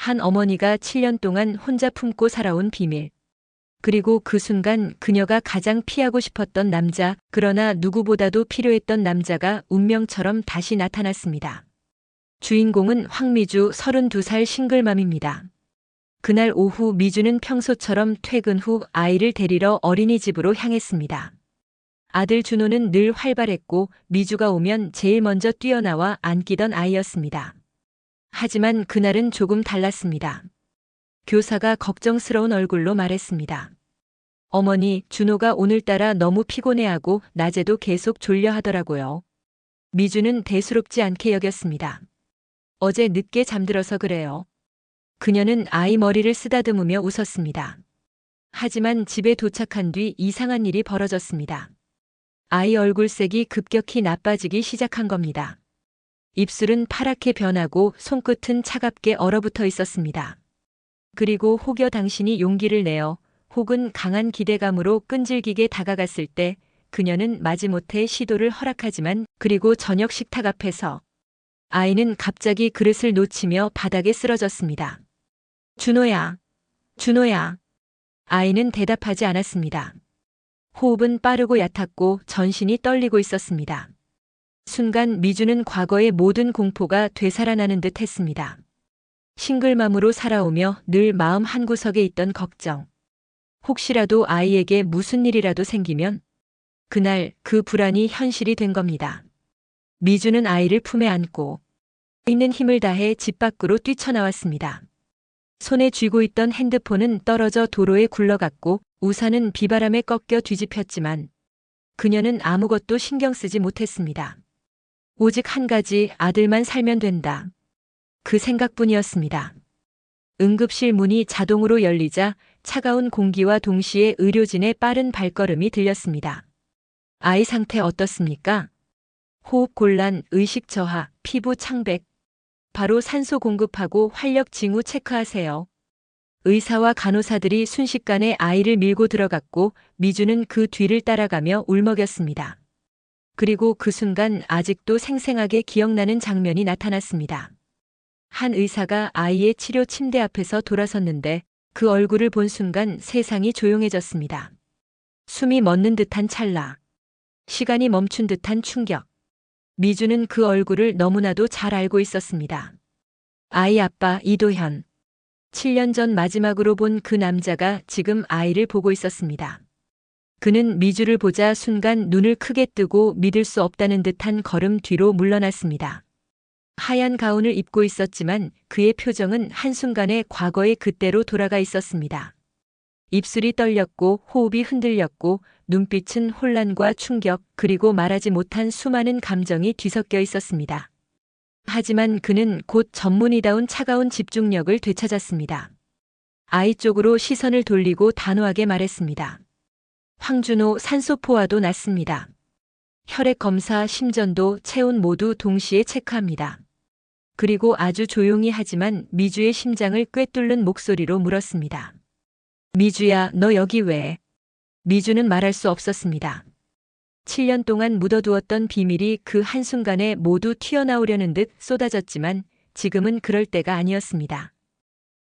한 어머니가 7년 동안 혼자 품고 살아온 비밀. 그리고 그 순간 그녀가 가장 피하고 싶었던 남자, 그러나 누구보다도 필요했던 남자가 운명처럼 다시 나타났습니다. 주인공은 황미주 32살 싱글맘입니다. 그날 오후 미주는 평소처럼 퇴근 후 아이를 데리러 어린이집으로 향했습니다. 아들 준호는 늘 활발했고 미주가 오면 제일 먼저 뛰어나와 안기던 아이였습니다. 하지만 그날은 조금 달랐습니다. 교사가 걱정스러운 얼굴로 말했습니다. 어머니, 준호가 오늘따라 너무 피곤해하고 낮에도 계속 졸려 하더라고요. 미주는 대수롭지 않게 여겼습니다. 어제 늦게 잠들어서 그래요. 그녀는 아이 머리를 쓰다듬으며 웃었습니다. 하지만 집에 도착한 뒤 이상한 일이 벌어졌습니다. 아이 얼굴색이 급격히 나빠지기 시작한 겁니다. 입술은 파랗게 변하고 손끝은 차갑게 얼어붙어 있었습니다. 그리고 혹여 당신이 용기를 내어 혹은 강한 기대감으로 끈질기게 다가갔을 때 그녀는 마지못해 시도를 허락하지만 그리고 저녁 식탁 앞에서 아이는 갑자기 그릇을 놓치며 바닥에 쓰러졌습니다. 준호야, 준호야. 아이는 대답하지 않았습니다. 호흡은 빠르고 얕았고 전신이 떨리고 있었습니다. 순간 미주는 과거의 모든 공포가 되살아나는 듯 했습니다. 싱글맘으로 살아오며 늘 마음 한구석에 있던 걱정. 혹시라도 아이에게 무슨 일이라도 생기면 그날 그 불안이 현실이 된 겁니다. 미주는 아이를 품에 안고 있는 힘을 다해 집 밖으로 뛰쳐나왔습니다. 손에 쥐고 있던 핸드폰은 떨어져 도로에 굴러갔고 우산은 비바람에 꺾여 뒤집혔지만 그녀는 아무것도 신경 쓰지 못했습니다. 오직 한 가지 아들만 살면 된다. 그 생각뿐이었습니다. 응급실 문이 자동으로 열리자 차가운 공기와 동시에 의료진의 빠른 발걸음이 들렸습니다. 아이 상태 어떻습니까? 호흡 곤란, 의식 저하, 피부 창백. 바로 산소 공급하고 활력 징후 체크하세요. 의사와 간호사들이 순식간에 아이를 밀고 들어갔고 미주는 그 뒤를 따라가며 울먹였습니다. 그리고 그 순간 아직도 생생하게 기억나는 장면이 나타났습니다. 한 의사가 아이의 치료 침대 앞에서 돌아섰는데 그 얼굴을 본 순간 세상이 조용해졌습니다. 숨이 멎는 듯한 찰나. 시간이 멈춘 듯한 충격. 미주는 그 얼굴을 너무나도 잘 알고 있었습니다. 아이 아빠 이도현. 7년 전 마지막으로 본 그 남자가 지금 아이를 보고 있었습니다. 그는 미주를 보자 순간 눈을 크게 뜨고 믿을 수 없다는 듯한 걸음 뒤로 물러났습니다. 하얀 가운을 입고 있었지만 그의 표정은 한순간에 과거의 그때로 돌아가 있었습니다. 입술이 떨렸고 호흡이 흔들렸고 눈빛은 혼란과 충격 그리고 말하지 못한 수많은 감정이 뒤섞여 있었습니다. 하지만 그는 곧 전문의다운 차가운 집중력을 되찾았습니다. 아이 쪽으로 시선을 돌리고 단호하게 말했습니다. 황준호 산소포화도 났습니다. 혈액 검사, 심전도, 체온 모두 동시에 체크합니다. 그리고 아주 조용히 하지만 미주의 심장을 꿰뚫는 목소리로 물었습니다. 미주야, 너 여기 왜? 미주는 말할 수 없었습니다. 7년 동안 묻어두었던 비밀이 그 한순간에 모두 튀어나오려는 듯 쏟아졌지만 지금은 그럴 때가 아니었습니다.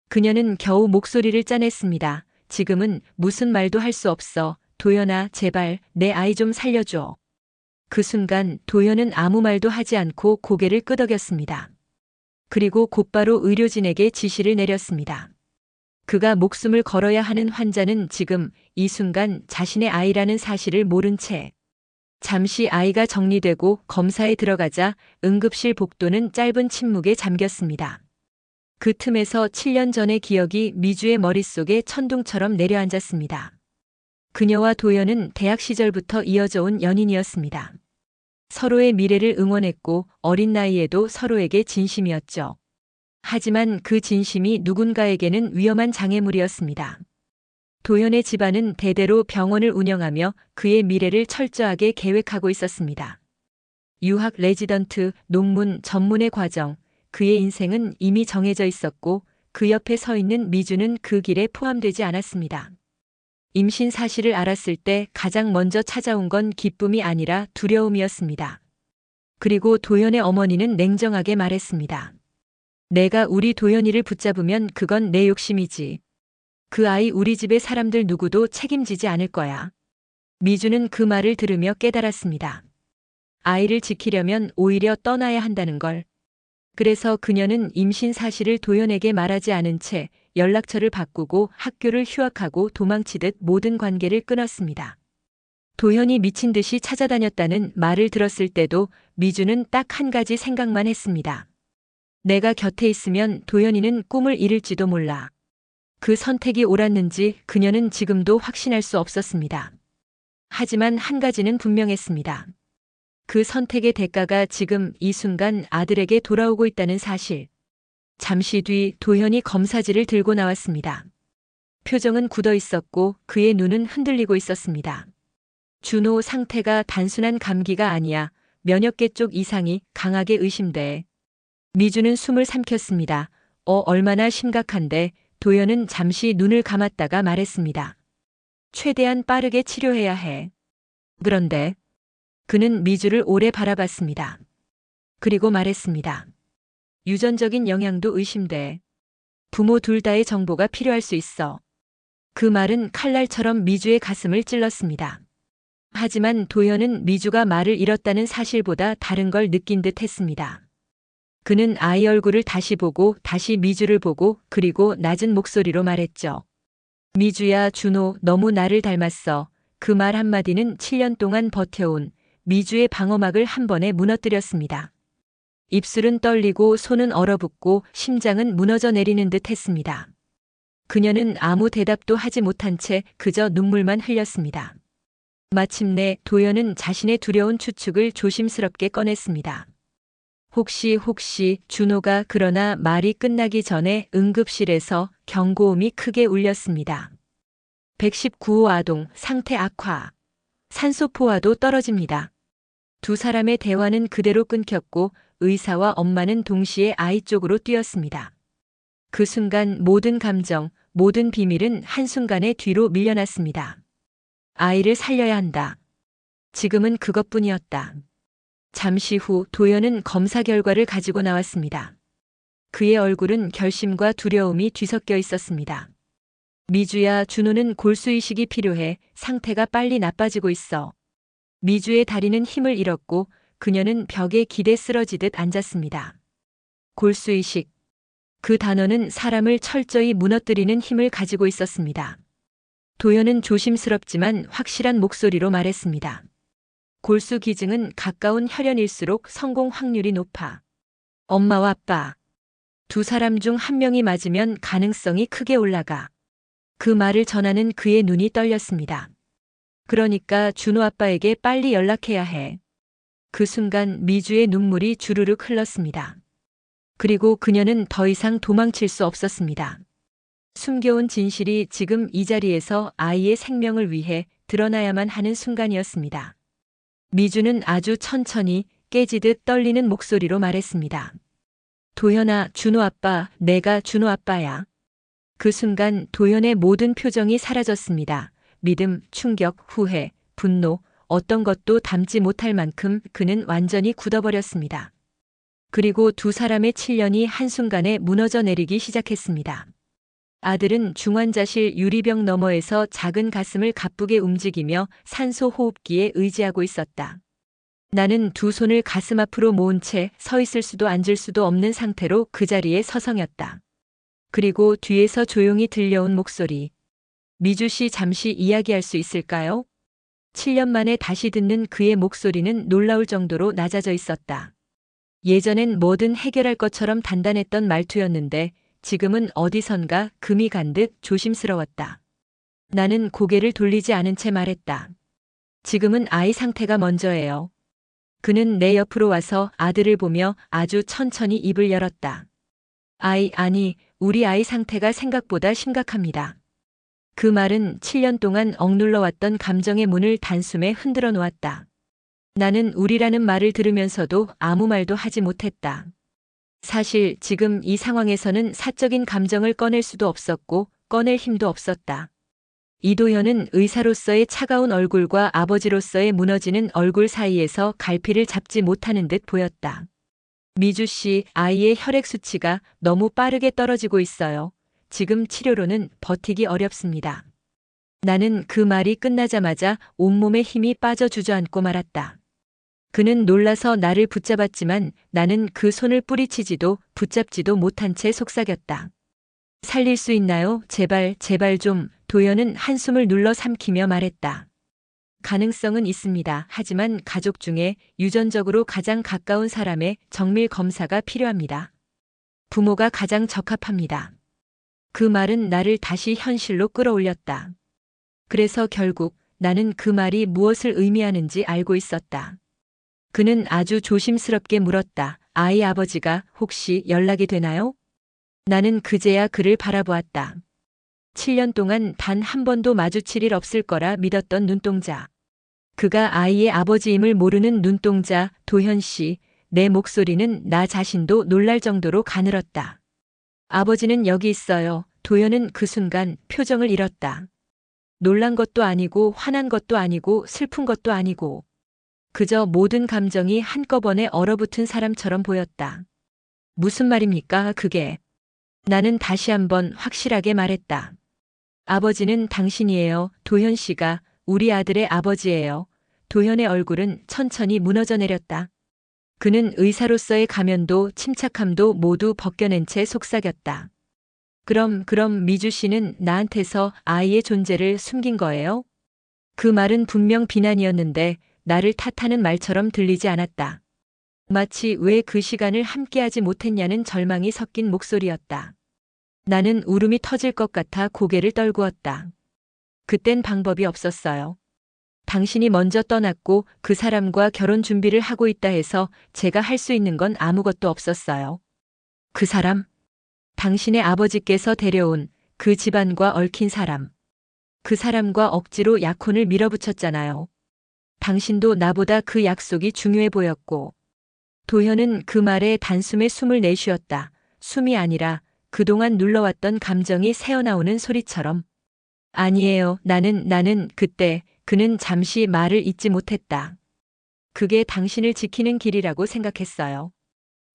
그녀는 겨우 목소리를 짜냈습니다. 지금은 무슨 말도 할 수 없어. 도연아, 제발 내 아이 좀 살려줘. 그 순간 도연은 아무 말도 하지 않고 고개를 끄덕였습니다. 그리고 곧바로 의료진에게 지시를 내렸습니다. 그가 목숨을 걸어야 하는 환자는 지금 이 순간 자신의 아이라는 사실을 모른 채 잠시 아이가 정리되고 검사에 들어가자 응급실 복도는 짧은 침묵에 잠겼습니다. 그 틈에서 7년 전의 기억이 미주의 머릿속에 천둥처럼 내려앉았습니다. 그녀와 도연은 대학 시절부터 이어져 온 연인이었습니다. 서로의 미래를 응원했고 어린 나이에도 서로에게 진심이었죠. 하지만 그 진심이 누군가에게는 위험한 장애물이었습니다. 도연의 집안은 대대로 병원을 운영하며 그의 미래를 철저하게 계획하고 있었습니다. 유학 레지던트, 논문, 전문의 과정, 그의 인생은 이미 정해져 있었고 그 옆에 서 있는 미주는 그 길에 포함되지 않았습니다. 임신 사실을 알았을 때 가장 먼저 찾아온 건 기쁨이 아니라 두려움이었습니다. 그리고 도연의 어머니는 냉정하게 말했습니다. 내가 우리 도연이를 붙잡으면 그건 내 욕심이지. 그 아이 우리 집의 사람들 누구도 책임지지 않을 거야. 미주는 그 말을 들으며 깨달았습니다. 아이를 지키려면 오히려 떠나야 한다는 걸. 그래서 그녀는 임신 사실을 도연에게 말하지 않은 채 연락처를 바꾸고 학교를 휴학하고 도망치듯 모든 관계를 끊었습니다. 도현이 미친 듯이 찾아다녔다는 말을 들었을 때도 미주는 딱 한 가지 생각만 했습니다. 내가 곁에 있으면 도현이는 꿈을 이룰지도 몰라. 그 선택이 옳았는지 그녀는 지금도 확신할 수 없었습니다. 하지만 한 가지는 분명했습니다. 그 선택의 대가가 지금 이 순간 아들에게 돌아오고 있다는 사실. 잠시 뒤 도현이 검사지를 들고 나왔습니다. 표정은 굳어 있었고 그의 눈은 흔들리고 있었습니다. 준호 상태가 단순한 감기가 아니야 면역계 쪽 이상이 강하게 의심돼. 미주는 숨을 삼켰습니다. 어, 얼마나 심각한데 도현은 잠시 눈을 감았다가 말했습니다. 최대한 빠르게 치료해야 해. 그런데 그는 미주를 오래 바라봤습니다. 그리고 말했습니다. 유전적인 영향도 의심돼. 부모 둘 다의 정보가 필요할 수 있어. 그 말은 칼날처럼 미주의 가슴을 찔렀습니다. 하지만 도현은 미주가 말을 잃었다는 사실보다 다른 걸 느낀 듯 했습니다. 그는 아이 얼굴을 다시 보고 다시 미주를 보고 그리고 낮은 목소리로 말했죠. 미주야 준호 너무 나를 닮았어. 그 말 한마디는 7년 동안 버텨온 미주의 방어막을 한 번에 무너뜨렸습니다. 입술은 떨리고 손은 얼어붙고 심장은 무너져 내리는 듯 했습니다. 그녀는 아무 대답도 하지 못한 채 그저 눈물만 흘렸습니다. 마침내 도연은 자신의 두려운 추측을 조심스럽게 꺼냈습니다. 혹시 혹시 준호가 그러나 말이 끝나기 전에 응급실에서 경고음이 크게 울렸습니다. 119호 아동 상태 악화. 산소 포화도 떨어집니다. 두 사람의 대화는 그대로 끊겼고 의사와 엄마는 동시에 아이 쪽으로 뛰었습니다. 그 순간 모든 감정, 모든 비밀은 한순간에 뒤로 밀려났습니다. 아이를 살려야 한다. 지금은 그것뿐이었다. 잠시 후 도연은 검사 결과를 가지고 나왔습니다. 그의 얼굴은 결심과 두려움이 뒤섞여 있었습니다. 미주야, 준호는 골수이식이 필요해 상태가 빨리 나빠지고 있어. 미주의 다리는 힘을 잃었고 그녀는 벽에 기대 쓰러지듯 앉았습니다. 골수이식. 그 단어는 사람을 철저히 무너뜨리는 힘을 가지고 있었습니다. 도연은 조심스럽지만 확실한 목소리로 말했습니다. 골수 기증은 가까운 혈연일수록 성공 확률이 높아. 엄마와 아빠. 두 사람 중 한 명이 맞으면 가능성이 크게 올라가. 그 말을 전하는 그의 눈이 떨렸습니다. 그러니까 준호 아빠에게 빨리 연락해야 해. 그 순간 미주의 눈물이 주르륵 흘렀습니다. 그리고 그녀는 더 이상 도망칠 수 없었습니다. 숨겨온 진실이 지금 이 자리에서 아이의 생명을 위해 드러나야만 하는 순간이었습니다. 미주는 아주 천천히 깨지듯 떨리는 목소리로 말했습니다. 도현아, 준호 아빠, 내가 준호 아빠야. 그 순간 도현의 모든 표정이 사라졌습니다. 믿음, 충격, 후회, 분노, 어떤 것도 담지 못할 만큼 그는 완전히 굳어버렸습니다. 그리고 두 사람의 7년이 한순간에 무너져 내리기 시작했습니다. 아들은 중환자실 유리병 너머에서 작은 가슴을 가쁘게 움직이며 산소 호흡기에 의지하고 있었다. 나는 두 손을 가슴 앞으로 모은 채 서 있을 수도 앉을 수도 없는 상태로 그 자리에 서성였다. 그리고 뒤에서 조용히 들려온 목소리. 미주 씨 잠시 이야기할 수 있을까요? 7년 만에 다시 듣는 그의 목소리는 놀라울 정도로 낮아져 있었다. 예전엔 뭐든 해결할 것처럼 단단했던 말투였는데 지금은 어디선가 금이 간 듯 조심스러웠다. 나는 고개를 돌리지 않은 채 말했다. 지금은 아이 상태가 먼저예요. 그는 내 옆으로 와서 아들을 보며 아주 천천히 입을 열었다. 아이, 아니, 우리 아이 상태가 생각보다 심각합니다. 그 말은 7년 동안 억눌러 왔던 감정의 문을 단숨에 흔들어 놓았다. 나는 우리라는 말을 들으면서도 아무 말도 하지 못했다. 사실 지금 이 상황에서는 사적인 감정을 꺼낼 수도 없었고 꺼낼 힘도 없었다. 이도현은 의사로서의 차가운 얼굴과 아버지로서의 무너지는 얼굴 사이에서 갈피를 잡지 못하는 듯 보였다. 미주 씨, 아이의 혈액 수치가 너무 빠르게 떨어지고 있어요. 지금 치료로는 버티기 어렵습니다. 나는 그 말이 끝나자마자 온몸에 힘이 빠져 주저앉고 말았다. 그는 놀라서 나를 붙잡았지만 나는 그 손을 뿌리치지도 붙잡지도 못한 채 속삭였다. 살릴 수 있나요? 제발, 제발 좀. 도연은 한숨을 눌러 삼키며 말했다. 가능성은 있습니다. 하지만 가족 중에 유전적으로 가장 가까운 사람의 정밀 검사가 필요합니다. 부모가 가장 적합합니다. 그 말은 나를 다시 현실로 끌어올렸다. 그래서 결국 나는 그 말이 무엇을 의미하는지 알고 있었다. 그는 아주 조심스럽게 물었다. 아이 아버지가 혹시 연락이 되나요? 나는 그제야 그를 바라보았다. 7년 동안 단 한 번도 마주칠 일 없을 거라 믿었던 눈동자. 그가 아이의 아버지임을 모르는 눈동자 도현 씨, 내 목소리는 나 자신도 놀랄 정도로 가늘었다. 아버지는 여기 있어요. 도현은 그 순간 표정을 잃었다. 놀란 것도 아니고 화난 것도 아니고 슬픈 것도 아니고 그저 모든 감정이 한꺼번에 얼어붙은 사람처럼 보였다. 무슨 말입니까, 그게? 나는 다시 한번 확실하게 말했다. 아버지는 당신이에요. 도현 씨가 우리 아들의 아버지예요. 도현의 얼굴은 천천히 무너져 내렸다. 그는 의사로서의 가면도 침착함도 모두 벗겨낸 채 속삭였다. 그럼, 그럼 미주 씨는 나한테서 아이의 존재를 숨긴 거예요? 그 말은 분명 비난이었는데 나를 탓하는 말처럼 들리지 않았다. 마치 왜 그 시간을 함께하지 못했냐는 절망이 섞인 목소리였다. 나는 울음이 터질 것 같아 고개를 떨구었다. 그땐 방법이 없었어요. 당신이 먼저 떠났고 그 사람과 결혼 준비를 하고 있다 해서 제가 할 수 있는 건 아무것도 없었어요. 그 사람? 당신의 아버지께서 데려온 그 집안과 얽힌 사람. 그 사람과 억지로 약혼을 밀어붙였잖아요. 당신도 나보다 그 약속이 중요해 보였고. 도현은 그 말에 단숨에 숨을 내쉬었다. 숨이 아니라 그동안 눌러왔던 감정이 새어나오는 소리처럼. 아니에요. 나는, 나는 그때 그는 잠시 말을 잇지 못했다. 그게 당신을 지키는 길이라고 생각했어요.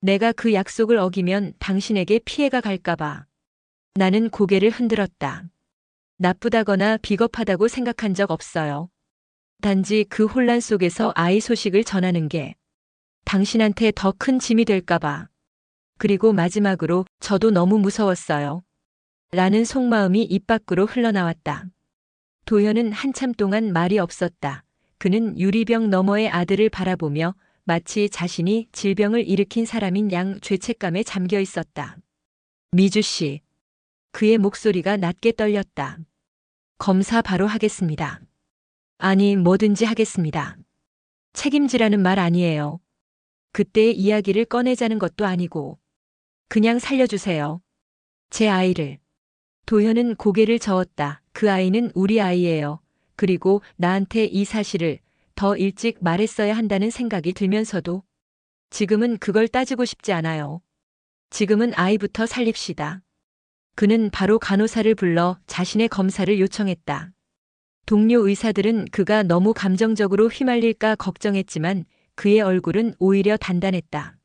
내가 그 약속을 어기면 당신에게 피해가 갈까봐. 나는 고개를 흔들었다. 나쁘다거나 비겁하다고 생각한 적 없어요. 단지 그 혼란 속에서 아이 소식을 전하는 게 당신한테 더 큰 짐이 될까봐. 그리고 마지막으로 저도 너무 무서웠어요. 라는 속마음이 입 밖으로 흘러나왔다. 도현은 한참 동안 말이 없었다. 그는 유리병 너머의 아들을 바라보며 마치 자신이 질병을 일으킨 사람인 양 죄책감에 잠겨 있었다. 미주 씨. 그의 목소리가 낮게 떨렸다. 검사 바로 하겠습니다. 아니, 뭐든지 하겠습니다. 책임지라는 말 아니에요. 그때의 이야기를 꺼내자는 것도 아니고. 그냥 살려주세요. 제 아이를. 도현은 고개를 저었다. 그 아이는 우리 아이예요. 그리고 나한테 이 사실을 더 일찍 말했어야 한다는 생각이 들면서도 지금은 그걸 따지고 싶지 않아요. 지금은 아이부터 살립시다. 그는 바로 간호사를 불러 자신의 검사를 요청했다. 동료 의사들은 그가 너무 감정적으로 휘말릴까 걱정했지만 그의 얼굴은 오히려 단단했다.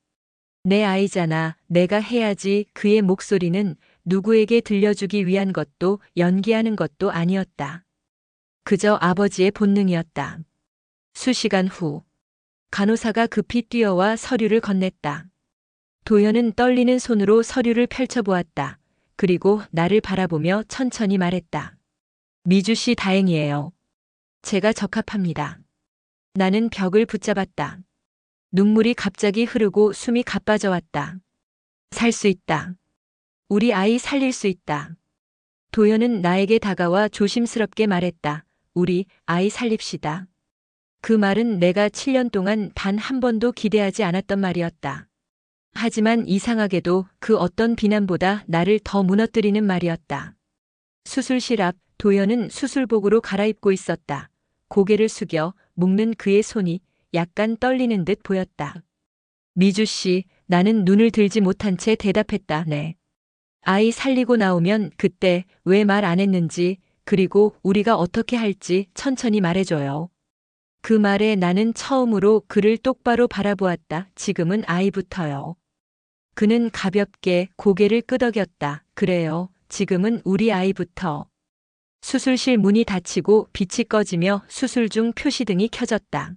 내 아이잖아. 내가 해야지. 그의 목소리는 누구에게 들려주기 위한 것도 연기하는 것도 아니었다. 그저 아버지의 본능이었다. 수시간 후, 간호사가 급히 뛰어와 서류를 건넸다. 도현은 떨리는 손으로 서류를 펼쳐보았다. 그리고 나를 바라보며 천천히 말했다. 미주 씨 다행이에요. 제가 적합합니다. 나는 벽을 붙잡았다. 눈물이 갑자기 흐르고 숨이 가빠져 왔다. 살 수 있다. 우리 아이 살릴 수 있다. 도현은 나에게 다가와 조심스럽게 말했다. 우리 아이 살립시다. 그 말은 내가 7년 동안 단 한 번도 기대하지 않았던 말이었다. 하지만 이상하게도 그 어떤 비난보다 나를 더 무너뜨리는 말이었다. 수술실 앞 도연은 수술복으로 갈아입고 있었다. 고개를 숙여 묶는 그의 손이 약간 떨리는 듯 보였다. 미주 씨, 나는 눈을 들지 못한 채 대답했다. 네. 아이 살리고 나오면 그때 왜 말 안 했는지, 그리고 우리가 어떻게 할지 천천히 말해줘요. 그 말에 나는 처음으로 그를 똑바로 바라보았다. 지금은 아이부터요. 그는 가볍게 고개를 끄덕였다. 그래요. 지금은 우리 아이부터. 수술실 문이 닫히고 빛이 꺼지며 수술 중 표시등이 켜졌다.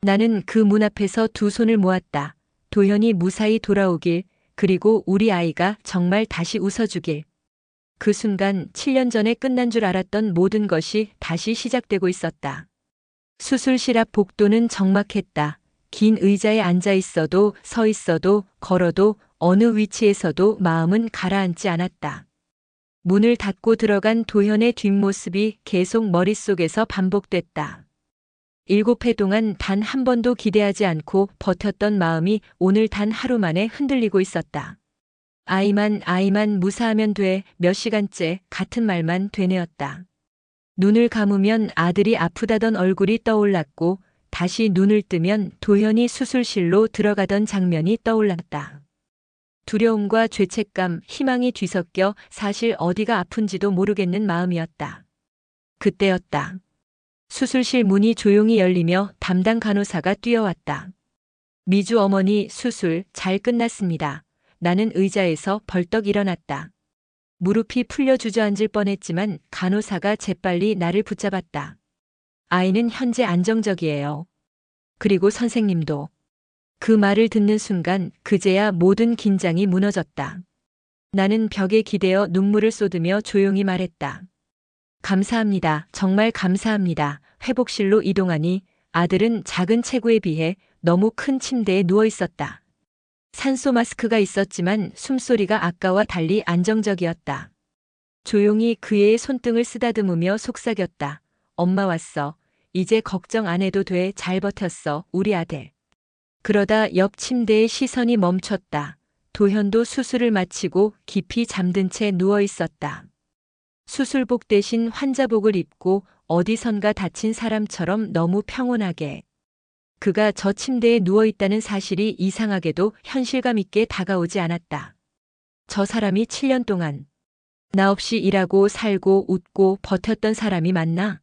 나는 그 문 앞에서 두 손을 모았다. 도현이 무사히 돌아오길, 그리고 우리 아이가 정말 다시 웃어주길. 그 순간 7년 전에 끝난 줄 알았던 모든 것이 다시 시작되고 있었다. 수술실 앞 복도는 적막했다. 긴 의자에 앉아 있어도 서 있어도 걸어도 어느 위치에서도 마음은 가라앉지 않았다. 문을 닫고 들어간 도현의 뒷모습이 계속 머릿속에서 반복됐다. 일곱 해 동안 단 한 번도 기대하지 않고 버텼던 마음이 오늘 단 하루 만에 흔들리고 있었다. 아이만 아이만 무사하면 돼 몇 시간째 같은 말만 되뇌었다. 눈을 감으면 아들이 아프다던 얼굴이 떠올랐고 다시 눈을 뜨면 도현이 수술실로 들어가던 장면이 떠올랐다. 두려움과 죄책감, 희망이 뒤섞여 사실 어디가 아픈지도 모르겠는 마음이었다. 그때였다. 수술실 문이 조용히 열리며 담당 간호사가 뛰어왔다. 미주 어머니 수술 잘 끝났습니다. 나는 의자에서 벌떡 일어났다. 무릎이 풀려 주저앉을 뻔했지만 간호사가 재빨리 나를 붙잡았다. 아이는 현재 안정적이에요. 그리고 선생님도. 그 말을 듣는 순간 그제야 모든 긴장이 무너졌다. 나는 벽에 기대어 눈물을 쏟으며 조용히 말했다. 감사합니다. 정말 감사합니다. 회복실로 이동하니 아들은 작은 체구에 비해 너무 큰 침대에 누워 있었다. 산소 마스크가 있었지만 숨소리가 아까와 달리 안정적이었다. 조용히 그의 손등을 쓰다듬으며 속삭였다. 엄마 왔어. 이제 걱정 안 해도 돼. 잘 버텼어. 우리 아들. 그러다 옆 침대의 시선이 멈췄다. 도현도 수술을 마치고 깊이 잠든 채 누워 있었다. 수술복 대신 환자복을 입고 어디선가 다친 사람처럼 너무 평온하게. 그가 저 침대에 누워 있다는 사실이 이상하게도 현실감 있게 다가오지 않았다. 저 사람이 7년 동안 나 없이 일하고 살고 웃고 버텼던 사람이 맞나?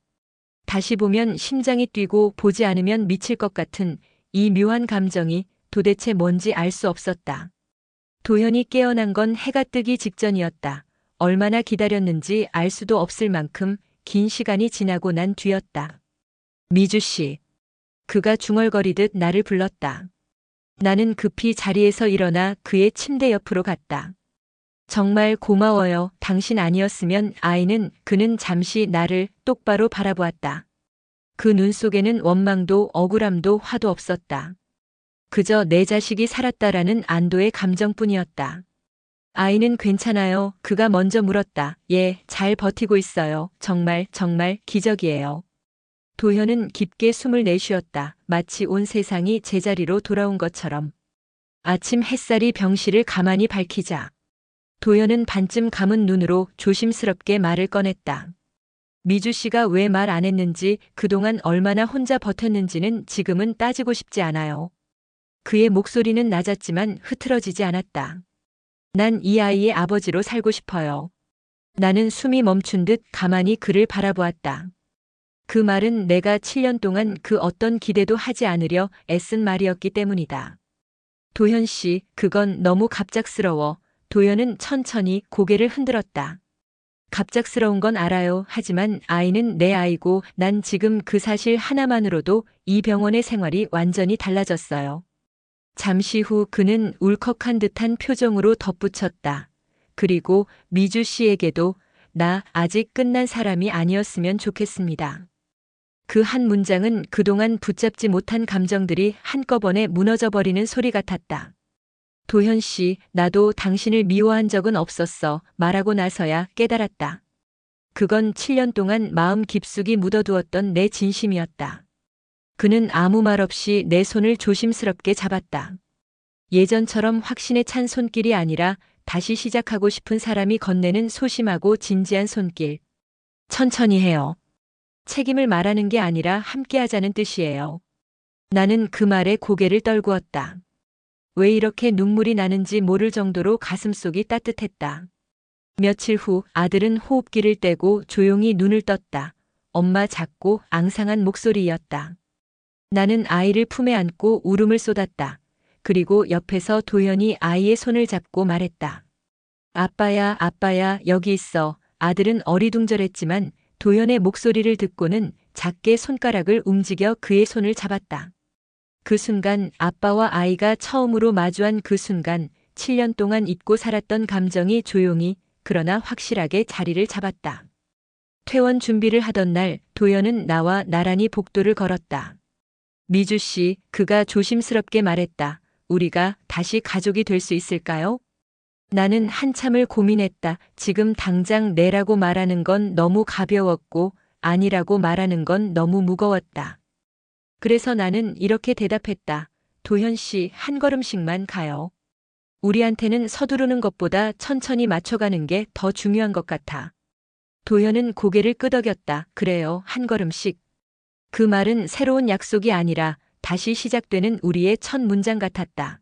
다시 보면 심장이 뛰고 보지 않으면 미칠 것 같은 이 묘한 감정이 도대체 뭔지 알 수 없었다. 도현이 깨어난 건 해가 뜨기 직전이었다. 얼마나 기다렸는지 알 수도 없을 만큼 긴 시간이 지나고 난 뒤였다. 미주 씨. 그가 중얼거리듯 나를 불렀다. 나는 급히 자리에서 일어나 그의 침대 옆으로 갔다. 정말 고마워요. 당신 아니었으면 아이는 그는 잠시 나를 똑바로 바라보았다. 그 눈 속에는 원망도 억울함도 화도 없었다. 그저 내 자식이 살았다라는 안도의 감정뿐이었다. 아이는 괜찮아요. 그가 먼저 물었다. 예, 잘 버티고 있어요. 정말, 정말 기적이에요. 도현은 깊게 숨을 내쉬었다. 마치 온 세상이 제자리로 돌아온 것처럼. 아침 햇살이 병실을 가만히 밝히자. 도현은 반쯤 감은 눈으로 조심스럽게 말을 꺼냈다. 미주 씨가 왜 말 안 했는지 그동안 얼마나 혼자 버텼는지는 지금은 따지고 싶지 않아요. 그의 목소리는 낮았지만 흐트러지지 않았다. 난 이 아이의 아버지로 살고 싶어요. 나는 숨이 멈춘 듯 가만히 그를 바라보았다. 그 말은 내가 7년 동안 그 어떤 기대도 하지 않으려 애쓴 말이었기 때문이다. 도현 씨, 그건 너무 갑작스러워. 도현은 천천히 고개를 흔들었다. 갑작스러운 건 알아요. 하지만 아이는 내 아이고 난 지금 그 사실 하나만으로도 이 병원의 생활이 완전히 달라졌어요. 잠시 후 그는 울컥한 듯한 표정으로 덧붙였다. 그리고 미주 씨에게도 나 아직 끝난 사람이 아니었으면 좋겠습니다. 그 한 문장은 그동안 붙잡지 못한 감정들이 한꺼번에 무너져 버리는 소리 같았다. 도현 씨, 나도 당신을 미워한 적은 없었어. 말하고 나서야 깨달았다. 그건 7년 동안 마음 깊숙이 묻어두었던 내 진심이었다. 그는 아무 말 없이 내 손을 조심스럽게 잡았다. 예전처럼 확신에 찬 손길이 아니라 다시 시작하고 싶은 사람이 건네는 소심하고 진지한 손길. 천천히 해요. 책임을 말하는 게 아니라 함께 하자는 뜻이에요. 나는 그 말에 고개를 떨구었다. 왜 이렇게 눈물이 나는지 모를 정도로 가슴속이 따뜻했다. 며칠 후 아들은 호흡기를 떼고 조용히 눈을 떴다. 엄마 작고 앙상한 목소리였다. 나는 아이를 품에 안고 울음을 쏟았다. 그리고 옆에서 도현이 아이의 손을 잡고 말했다. 아빠야, 아빠야, 여기 있어. 아들은 어리둥절했지만 도현의 목소리를 듣고는 작게 손가락을 움직여 그의 손을 잡았다. 그 순간 아빠와 아이가 처음으로 마주한 그 순간 7년 동안 잊고 살았던 감정이 조용히 그러나 확실하게 자리를 잡았다. 퇴원 준비를 하던 날 도현은 나와 나란히 복도를 걸었다. 미주 씨, 그가 조심스럽게 말했다. 우리가 다시 가족이 될 수 있을까요? 나는 한참을 고민했다. 지금 당장 내라고 말하는 건 너무 가벼웠고 아니라고 말하는 건 너무 무거웠다. 그래서 나는 이렇게 대답했다. 도현 씨, 한 걸음씩만 가요. 우리한테는 서두르는 것보다 천천히 맞춰가는 게 더 중요한 것 같아. 도현은 고개를 끄덕였다. 그래요, 한 걸음씩. 그 말은 새로운 약속이 아니라 다시 시작되는 우리의 첫 문장 같았다.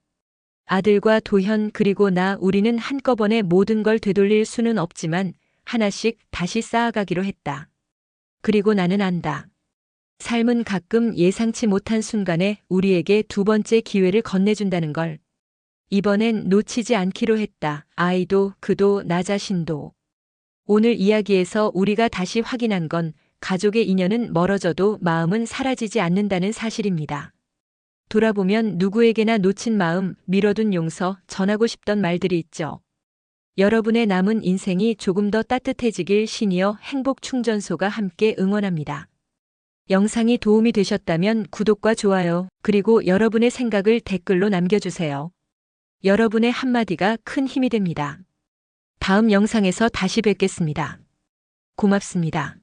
아들과 도현 그리고 나 우리는 한꺼번에 모든 걸 되돌릴 수는 없지만 하나씩 다시 쌓아가기로 했다. 그리고 나는 안다. 삶은 가끔 예상치 못한 순간에 우리에게 두 번째 기회를 건네준다는 걸. 이번엔 놓치지 않기로 했다. 아이도 그도 나 자신도. 오늘 이야기에서 우리가 다시 확인한 건 가족의 인연은 멀어져도 마음은 사라지지 않는다는 사실입니다. 돌아보면 누구에게나 놓친 마음, 미뤄둔 용서, 전하고 싶던 말들이 있죠. 여러분의 남은 인생이 조금 더 따뜻해지길 시니어 행복 충전소가 함께 응원합니다. 영상이 도움이 되셨다면 구독과 좋아요, 그리고 여러분의 생각을 댓글로 남겨주세요. 여러분의 한마디가 큰 힘이 됩니다. 다음 영상에서 다시 뵙겠습니다. 고맙습니다.